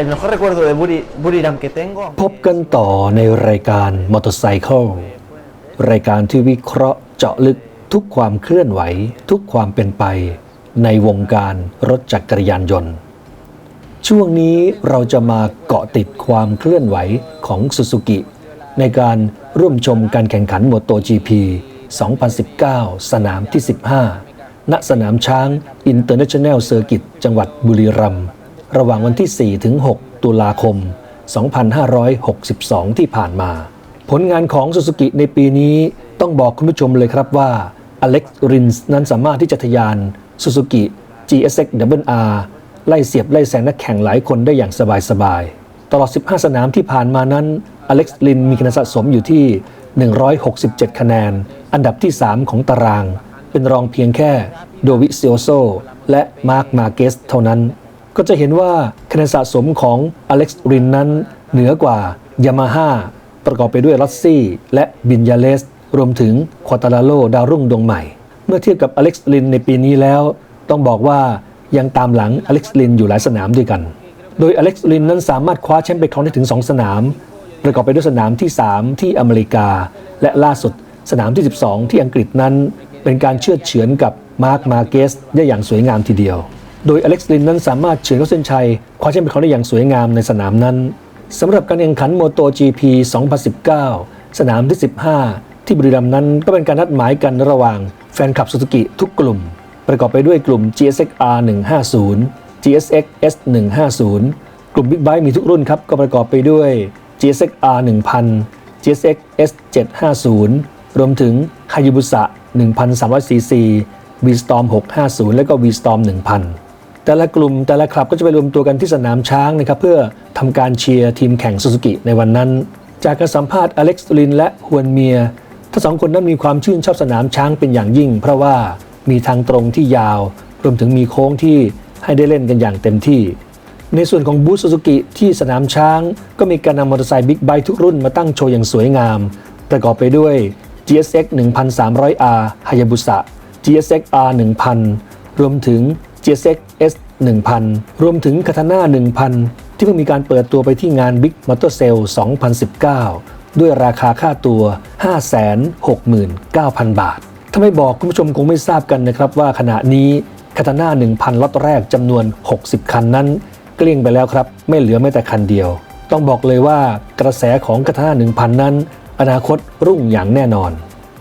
El mejor recuerdo de Buriram que tengo พบกันต่อในรายการมอเตอร์ไซค์รายการที่วิเคราะห์เจาะลึกทุกความเคลื่อนไหว ทุกความเป็นไป ในวงการรถจักรยานยนต์ ช่วงนี้เราจะมาเกาะติดความเคลื่อนไหวของซูซูกิในการร่วมชมการแข่งขัน MotoGP 2019 สนามที่ 15 ณ สนามช้าง International Circuit จังหวัดบุรีรัมย์ ระหว่างวันที่ 4 ถึง 6 ตุลาคม 2562 ที่ผ่านมา ผลงานของซูซูกิในปีนี้ต้องบอกคุณผู้ชมเลยครับว่าอเล็กซ์รินส์นั้นสามารถที่จะทะยานซูซูกิ GSX R ไล่เสียบไล่แซงนักแข่งหลายคนได้อย่างสบายๆ ตลอด 15 สนามที่ผ่านมานั้นอเล็กซ์ลินมีคะแนนสะสมอยู่ที่ 167 คะแนน อันดับที่ 3 ของตาราง เป็นรองเพียงแค่โดวิซิโอโซและมาร์คมาเกสเท่านั้น ก็จะเห็นว่าคะแนนสะสมของอเล็กซ์รินนั้นเหนือกว่ายามาฮ่าประกอบไปด้วยลอสซี่ และบินยาเลส รวมถึงควอตาลาโลดาวรุ่งดวงใหม่ เมื่อเทียบกับอเล็กซ์ลินในปีนี้แล้ว ต้องบอกว่ายังตามหลังอเล็กซ์ลินอยู่หลายสนามด้วยกัน โดยอเล็กซ์ลินนั้นสามารถคว้าแชมป์ไปครองได้ถึง 2 สนาม ประกอบไปด้วยสนามที่ 3 ที่อเมริกา และล่าสุดสนามที่ 12 ที่อังกฤษนั้น เป็นการเชื่อเฉือนกับมาร์คมาเกสได้อย่างสวยงามทีเดียว โดยอเล็กซ์ลินนั้นสามารถเฉือนเข้าเส้นชัยคว้าแชมป์ไปครองได้อย่างสวยงามในสนามนั้นสำหรับการแข่งขัน MotoGP 2019 สนามที่ 15 ที่บุรีรัมย์นั้นก็เป็นการนัดหมายกันระหว่างแฟนคลับซูซูกิทุกกลุ่ม ประกอบไปด้วยกลุ่ม GSX R 150 GSX S 150กลุ่ม Big Bike มีทุกรุ่นครับ ก็ประกอบไปด้วย GSX R 1000 GSX S 750รวมถึง Hayabusa 1,300 cc V-Storm 650 และก็ V-Storm 1000 แต่ละกลุ่มแต่ละคลับก็จะไปรวมตัวกันที่สนามช้างนะครับเพื่อทำการเชียร์ทีมแข่งซูซูกิในวันนั้น จากการสัมภาษณ์อเล็กซ์ลินและฮวนเมียทั้งสองคนนั้นมีความชื่นชอบสนามช้างเป็นอย่างยิ่ง เพราะว่ามีทางตรงที่ยาว รวมถึงมีโค้งที่ให้ได้เล่นกันอย่างเต็มที่ ในส่วนของบูธซูซูกิที่สนามช้าง ก็มีการนำมอเตอร์ไซค์บิ๊กไบค์ทุกรุ่นมาตั้งโชว์อย่างสวยงาม ประกอบไปด้วย GSX 1300R Hayabusa GSX R 1000 รวมถึง GSX 1000 รวมถึงคา t าน่า1000 ที่เพิ่งมีการเปิดตัวไปที่งาน Big Motor Sale 2019 ด้วยราคาค่าตัว 569,000 บาท ถ้าไม่บอกคุณผู้ชมคงไม่ทราบกันนะครับว่าขณะนี้คา t าน่า1,000ล็อตแรกจำนวน 60 คันนั้น เกลี้ยงไปแล้วครับ ไม่เหลือแม้แต่คันเดียว ต้องบอกเลยว่ากระแสของคา t าน่า1,000 นั้น อนาคตรุ่งอย่างแน่นอน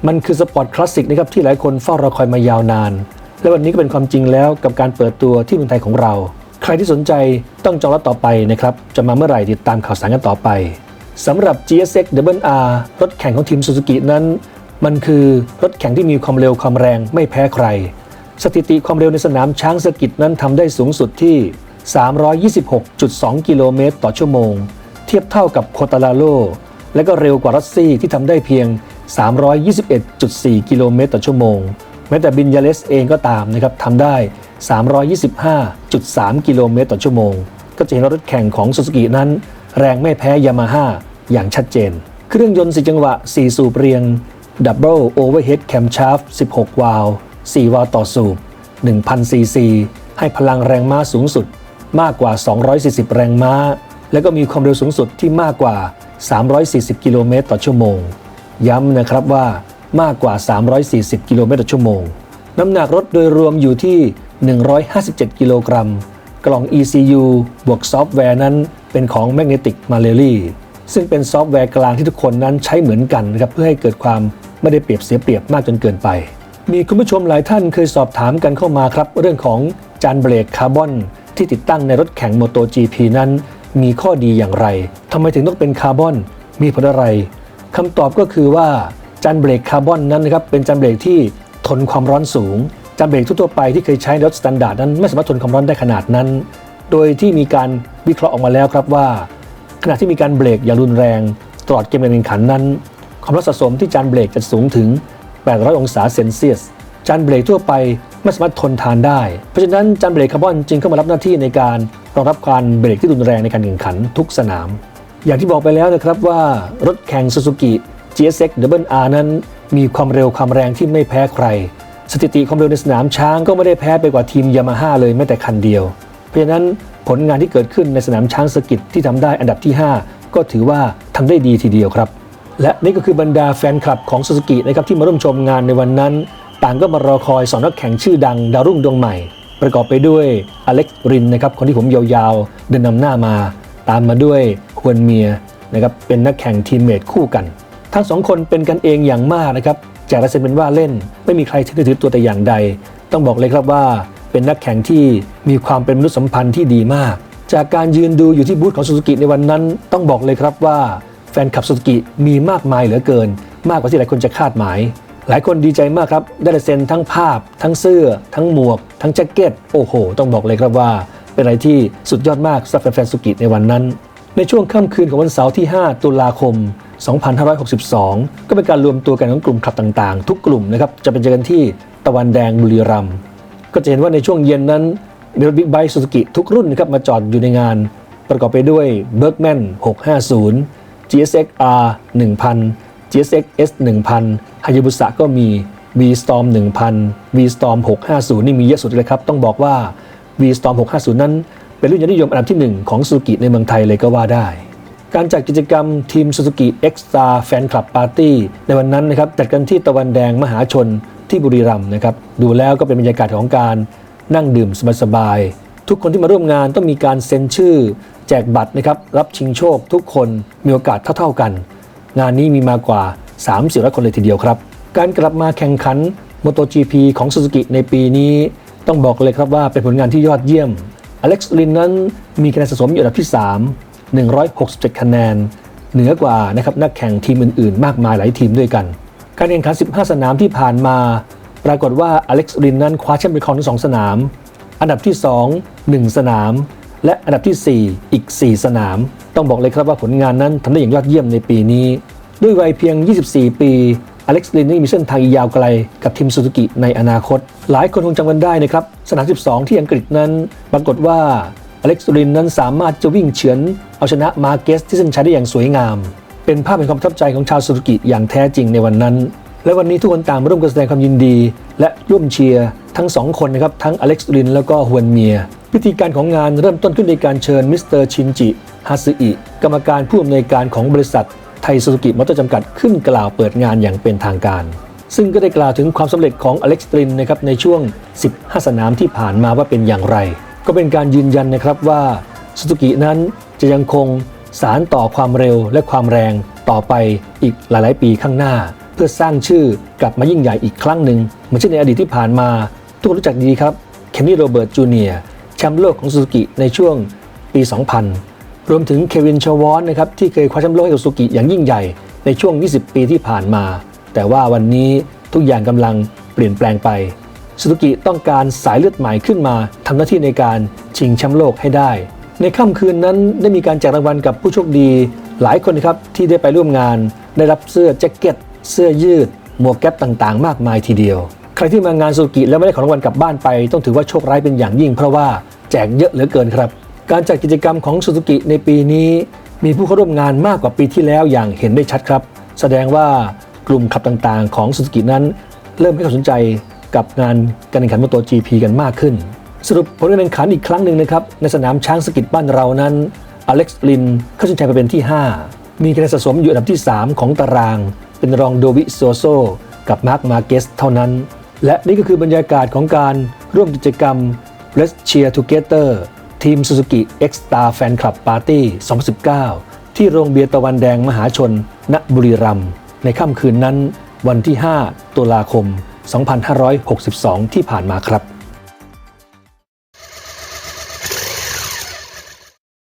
มันคือสปอร์ตคลาสสิกนะครับที่หลายคนเฝ้ารอคอยมายาวนาน และวันนี้ก็เป็นความจริงแล้วกับการเปิดตัวที่เมืองไทยของเรา ใครที่สนใจต้องจองรถต่อไปนะครับ จะมาเมื่อไหร่ติดตามข่าวสารกันต่อไปสำหรับ GSX Double R รถแข่งของทีมซูซูกินั้น มันคือรถแข่งที่มีความเร็วความแรงไม่แพ้ใคร สถิติความเร็วในสนามช้างเซกิตนั้นทำได้สูงสุดที่ 326.2 กิโลเมตรต่อชั่วโมง เทียบเท่ากับโคตาลาโล และก็เร็วกว่ารัสซี่ที่ทำได้เพียง 321.4 กิโลเมตรต่อชั่วโมง แม้แต่บินยาเลสเองก็ตามนะครับทำได้ 325.3 กิโลเมตรต่อชั่วโมง ก็จะเห็นว่ารถแข่งของซูซูกินั้น แรงไม่แพ้ยามาฮ่าอย่างชัดเจน เครื่องยนต์ส4จังหวะ 4 สูบเรียง Double Overhead Camshaft 16 วาล์ว4 วาล์วต่อสูบ 1,000 ซีซี ให้พลังแรงม้าสูงสุดมากกว่า 240 แรงม้า และก็มีความเร็วสูงสุดที่มากกว่า 340 กิโลเมตรต่อชั่วโมง ย้ำนะครับว่า มากกว่า 340 กิโลเมตรต่อชั่วโมง น้ำหนักรถโดยรวมอยู่ที่ 157 กิโลกรัม กล่อง ECU บวกซอฟต์แวร์นั้นเป็นของ Magnetic m a l e r y ซึ่งเป็นซอฟต์แวร์กลางที่ทุกคนนั้นใช้เหมือนกันนะครับเพื่อให้เกิดความไม่ได้เปรียบเสียเปรียบมากจนเกินไป มีคุณผู้ชมหลายท่านเคยสอบถามกันเข้ามาครับ เรื่องของจานเบรกคาร์บอนที่ติดตั้งในรถแข่ง MotoGP นั้น มีข้อดีอย่างไรทำไมถึงต้องเป็นคาร์บอนมีผลอะไรคำตอบก็คือว่า จานเบรกคาร์บอนนั้นนะครับเป็นจานเบรกที่ทนความร้อนสูงจานเบรกทั่วไปที่เคยใช้รถสแตนดาร์ดนั้นไม่สามารถทนความร้อนได้ขนาดนั้น โดยที่มีการวิเคราะห์ออกมาแล้วครับว่า ขณะที่มีการเบรกอย่างรุนแรงตลอดเกมการแข่งขันนั้น ความร้อนสะสมที่จานเบรกจะสูงถึง 800 องศาเซนเซียส จานเบรกทั่วไปไม่สามารถทนทานได้ เพราะฉะนั้นจานเบรกคาร์บอนจึงเข้ามารับหน้าที่ในการรองรับการเบรกที่รุนแรงในการแข่งขันทุกสนาม อย่างที่บอกไปแล้วนะครับว่ารถแข่ง Suzuki GSX Double R นั้นมีความเร็วความแรงที่ไม่แพ้ใคร สถิติความเร็วในสนามช้างก็ไม่ได้แพ้ไปกว่าทีมยามาฮ่าเลยแม้แต่คันเดียว เพราะฉะนั้นผลงานที่เกิดขึ้นในสนามช้างสกิตที่ทำได้อันดับที่ 5 ก็ถือว่าทำได้ดีทีเดียวครับ และนี่ก็คือบรรดาแฟนคลับของซูซูกินะครับที่มาร่วมชมงานในวันนั้น ต่างก็มารอคอยสองนักแข่งชื่อดังดาวรุ่งดวงใหม่ ประกอบไปด้วยอเล็กซ์รินนะครับคนที่ผมยาวๆเดินนำหน้ามา ตามมาด้วยฮวนเมียนะครับเป็นนักแข่งทีมเมทคู่กัน ทั้งสองคนเป็นกันเองอย่างมากนะครับจากลายเซ็นเป็นว่าเล่น ไม่มีใครถือตัวแต่อย่างใด ต้องบอกเลยครับว่าเป็นนักแข่งที่มีความเป็นมนุษยสัมพันธ์ที่ดีมาก จากการยืนดูอยู่ที่บูธของซูซูกิในวันนั้น ต้องบอกเลยครับว่าแฟนคลับซูซูกิมีมากมายเหลือเกิน มากกว่าที่หลายคนจะคาดหมาย หลายคนดีใจมากครับได้เซ็นทั้งภาพ ทั้งเสื้อ ทั้งหมวก ทั้งแจ็คเก็ตโอ้โห ต้องบอกเลยครับว่า เป็นอะไรที่สุดยอดมากสำหรับแฟนๆซูกิในวันนั้น ในช่วงค่ำคืนของวันเสาร์ที่ 5 ตุลาคม 2562 ก็เป็นการรวมตัวกันของกลุ่มคลับต่างๆ ทุกกลุ่มนะครับจะเป็นเจอกันที่ตะวันแดงบุรีรัมย์ก็จะเห็นว่าในช่วงเย็นนั้นมีรถบิ๊กไบค์ซูซูกิทุกรุ่นนะครับมาจอดอยู่ในงาน ประกอบไปด้วย Bergman 650 GSX R 1000 GSX S 1000 Hayabusa ก็มี V Storm 1000 V Storm 650 นี่มีเยอะสุดเลยครับ ต้องบอกว่า V Storm 650 นั้น เป็นรุ่นยอดนิยมอันดับที่ 1 ของซูซูกิในเมืองไทยเลยก็ว่าได้ การจัดกิจกรรมทีม Suzuki X Star Fan Club Party ในวันนั้นนะครับจัดกันที่ตะวันแดงมหาชนที่บุรีรัมย์นะครับดูแล้วก็เป็นบรรยากาศของการนั่งดื่มสบายๆทุกคนที่มาร่วมงานต้องมีการเซ็นชื่อ แจกบัตรนะครับรับชิงโชค ทุกคนมีโอกาสเท่าๆกัน งานนี้มีมากกว่า3 4 0 0คนเลยทีเดียวครับ การกลับมาแข่งขัน MotoGP ของ Suzuki ในปีนี้ ต้องบอกเลยครับว่าเป็นผลงานที่ยอดเยี่ยมอเล็กซ์ลินนั้นมีคะแนนสะสมอยู่อันดับที่ 3 167 คะแนน เหนือกว่านะครับนักแข่งทีมอื่นๆ มากมายหลายทีมด้วยกัน การแข่งขัน 15 สนามที่ผ่านมา ปรากฏว่าอเล็กซ์ลินนั้นคว้าแชมป์ไปครองทั้งสองสนาม อันดับที่ 2 1 สนาม และอันดับทีสี่ 4 อีก 4 สนาม ต้องบอกเลยครับว่าผลงานนั้นทำได้อย่างยอดเยี่ยมในปีนี้ ด้วยวัยเพียง 24 ปีอเล็กซ์ลินนี่มีเส้นทางอียาวไกลกับทีมซูซูกิในอนาคต หลายคนคงจำกันได้นะครับ สนาม 12 ที่อังกฤษนั้น ปรากฏว่า อเล็กซ์ลินนั้นสามารถจะวิ่งเฉือนเอาชนะมาเกสที่เส้นชัยได้อย่างสวยงาม เป็นภาพแห่งความประทับใจของชาวซูซูกิอย่างแท้จริงในวันนั้น และวันนี้ทุกคนต่างมาร่วมกันแสดงความยินดี และร่วมเชียร์ทั้งสองคนนะครับทั้งอเล็กซ์ลินแล้วก็ฮวนเมียพิธีการของงานเริ่มต้นขึ้นในการเชิญมิสเตอร์ชินจิฮาซึอิกรรมการผู้อำนวยการของบริษัทไทยซูซูกิมอเตอร์จำกัดขึ้นกล่าวเปิดงานอย่างเป็นทางการ ซึ่งก็ได้กล่าวถึงความสำเร็จของอเล็กซ์ตรินนะครับในช่วง 15 สนามที่ผ่านมาว่าเป็นอย่างไร ก็เป็นการยืนยันนะครับว่าซูซูกินั้นจะยังคงสารต่อความเร็วและความแรงต่อไปอีกหลาย ๆ ปีข้างหน้า เพื่อสร้างชื่อกลับมายิ่งใหญ่อีกครั้งหนึ่งเหมือนเช่นในอดีตที่ผ่านมา ทุกคนรู้จักดีครับเคนนี่โรเบิร์ตจูเนียร์แชมป์โลกของซูซูกิในช่วงปี 2000 รวมถึงเควินชาวอนนะครับที่เคยคว้าแชมป์โลกให้กับซูซูกิอย่างยิ่งใหญ่ในช่วง 20 ปีที่ผ่านมา แต่ว่าวันนี้ทุกอย่างกำลังเปลี่ยนแปลงไป ซูซูกิต้องการสายเลือดใหม่ขึ้นมาทำหน้าที่ในการชิงแชมป์โลกให้ได้ ในค่ำคืนนั้นได้มีการแจกรางวัลกับผู้โชคดี หลายคนนะครับที่ได้ไปร่วมงาน ได้รับเสื้อแจ็คเก็ต เสื้อยืด หมวกแก๊ปต่างๆ มากมายทีเดียว ใครที่มางานซูซูกิแล้วไม่ได้ของรางวัลกลับบ้านไป ต้องถือว่าโชคร้ายเป็นอย่างยิ่งเพราะว่าแจกเยอะเหลือเกินครับ การจัดกิจกรรมของซูซูกิในปีนี้ มีผู้เข้าร่วมงานมากกว่าปีที่แล้วอย่างเห็นได้ชัดครับ แสดงว่ากลุ่มขับต่างๆ ของซูซูกินั้น เริ่มให้ความสนใจ กับงานการแข่งขันมอเตอร์ GP กันมากขึ้น สรุปผลการแข่งขันอีกครั้งหนึ่งนะครับ ในสนามช้างสกิตบ้านเรานั้นอเล็กซ์ลินเข้าชิงชัยไปเป็นที่ 5 มีคะแนนสะสมอยู่อันดับที่ 3 ของตาราง เป็นรองโดวิโซโซกับมาร์คมาเกสเท่านั้น และนี่ก็คือบรรยากาศของการร่วมกิจกรรม Let's Cheer Together ทีม Suzuki X Star Fan Club Party 2019 ที่โรงเบียร์ตะวันแดงมหาชน ณ บุรีรัมย์ในค่ำคืนนั้น วันที่ 5 ตุลาคม 2562 ที่ผ่านมาครับ